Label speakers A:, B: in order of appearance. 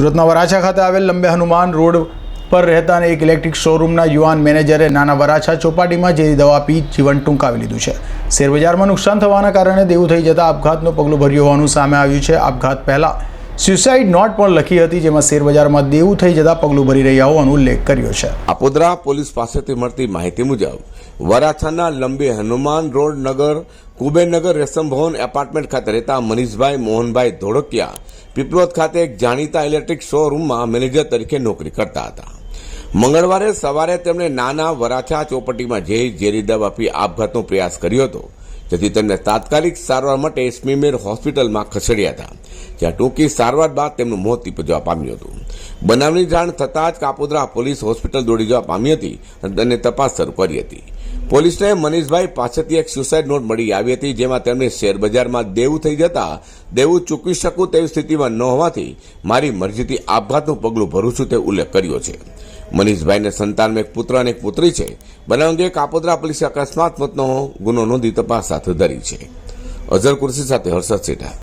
A: સુરતના વરાછા ખાતે આવેલ લંબે હનુમાન રોડ પર રહેતા એક ઇલેક્ટ્રિક શોરૂમના યુવાન મેનેજરે નાના વરાછા ચોપાટીમાં જે દવા પી જીવન ટૂંકાવી લીધું છે. શેરબજારમાં નુકસાન થવાના કારણે દેવું થઈ જતા આપઘાતનું પગલું ભર્યું હોવાનું સામે આવ્યું છે. આપઘાત પહેલા સ્યુસાઇડ નોટ પણ લખી હતી, જેમાં શેરબજારમાં દેવું થઈ જતા પગલું ભરી રહ્યા હોવાનો ઉલ્લેખ કર્યો છે.
B: આપોદરા પોલીસ પાસેથી મળતી માહિતી મુજબ, વરાછાના લંબે હનુમાન રોડ નગર, કુબેરનગર રેશમ ભવન એપાર્ટમેન્ટ ખાતે રહેતા મનીષભાઈ મોહનભાઈ ધોળકિયા પીપલોદ ખાતે એક જાણીતા ઇલેક્ટ્રિક શોરૂમમાં મેનેજર તરીકે નોકરી કરતા હતા. મંગળવારે સવારે તેમણે નાના વરાછા ચોપટીમાં જઈ ઝેરી દવા આપી આપઘાતનો પ્રયાસ કર્યો હતો, જેથી તેમને તાત્કાલિક સારવાર માટે સ્મીમેર હોસ્પિટલમાં ખસેડ્યા હતા. જ્યાં ટૂંકી સારવાર બાદ તેમનું મોત નીપજવા પામ્યું હતું. બનાવની જાણ થતાં જ કાપોદ્રા પોલીસ હોસ્પિટલ દોડી જવા પામી હતી અને તપાસ શરૂ કરી હતી. પોલીસને મનીષભાઈ પાસેથી એક સુસાઇડ નોટ મળી આવી હતી, જેમાં તેમને શેરબજારમાં દેવું થઈ જતા દેવું ચૂકવી શકું તેવી સ્થિતિમાં ન હોવાથી મારી મરજીથી આપઘાતનું પગલું ભરું છું તે ઉલ્લેખ કર્યો છે. મનીષભાઈને સંતાનમાં એક પુત્ર અને એક પુત્રી છે. બનાવ અંગે કાપોદ્રા પોલીસે અકસ્માત મોતનો ગુનો નોંધી તપાસ હાથ ધરી છે. અઝર કુર્સી સાથે હર્ષદ સેઠા.